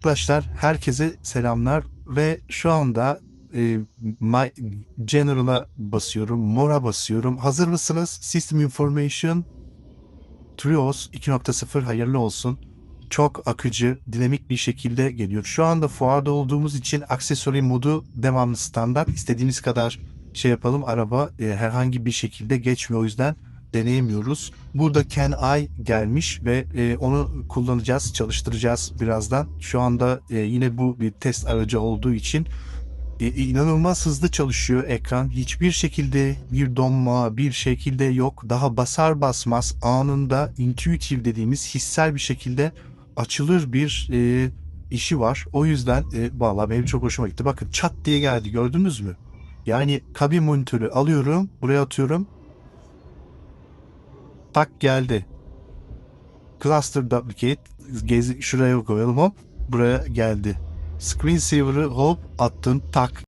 Arkadaşlar herkese selamlar ve şu anda e, My General'a basıyorum, More'a basıyorum. Hazır mısınız? System Information Trios 2.0 hayırlı olsun. Çok akıcı, dinamik bir şekilde geliyor. Şu anda fuarda olduğumuz için aksesuari modu devamlı standart. İstediğimiz kadar şey yapalım. Araba e, herhangi bir şekilde geçmiyor. O yüzden deneyemiyoruz. Burada Can I gelmiş ve e, onu kullanacağız, çalıştıracağız birazdan. Şu anda e, yine bu bir test aracı olduğu için e, inanılmaz hızlı çalışıyor ekran. Hiçbir şekilde bir donma, bir şekilde yok. Daha basar basmaz anında intuitive dediğimiz hissel bir şekilde açılır bir e, işi var. O yüzden e, vallahi benim çok hoşuma gitti. Bakın çat diye geldi gördünüz mü? Yani kabin monitörü alıyorum, buraya atıyorum. Tak geldi. Cluster duplicate gezi şuraya koyalım hop. Buraya geldi. Screensaver'ı hop attın tak